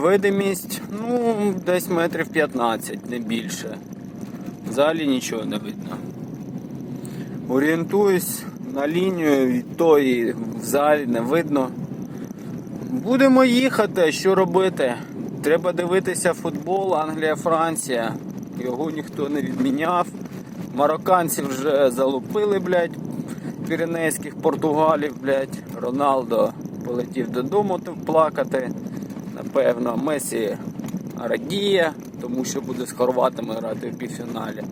Видимість, ну, десь метрів 15, не більше. Взагалі нічого не видно. Орієнтуюсь на лінію, і то і взагалі не видно. Будемо їхати, що робити? Треба дивитися футбол, Англія, Франція. Його ніхто не відміняв. Марокканці вже залупили, блядь, піренейських португалів, блядь. Роналдо полетів додому плакати. Напевно, Месі радіє, тому що буде з хорватами грати в півфіналі.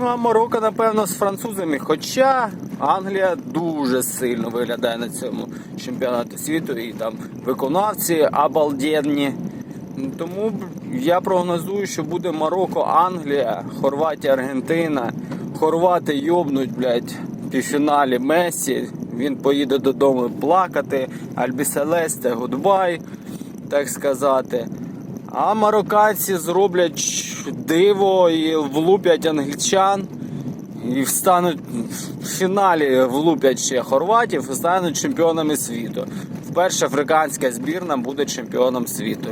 Ну, а Марокко, напевно, з французами. Хоча Англія дуже сильно виглядає на цьому чемпіонаті світу і там виконавці обалденні. Тому я прогнозую, що буде Марокко, Англія, Хорватія, Аргентина. Хорвати йобнуть, блядь, в півфіналі Месі. Він поїде додому плакати. Альбіселесте, гудбай, так сказати. А марокканці зроблять диво і влупять англічан. І встануть в фіналі влупять ще хорватів і стануть чемпіонами світу. Вперше африканська збірна буде чемпіоном світу.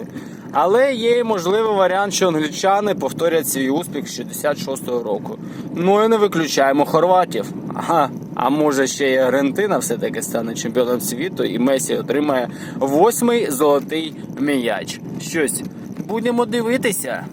Але є і можливий варіант, що англічани повторять свій успіх з 66-го року. Ну і не виключаємо хорватів. Ага. А може ще й Аргентина все-таки стане чемпіоном світу, і Месі отримає восьмий золотий м'яч. Щось будемо дивитися.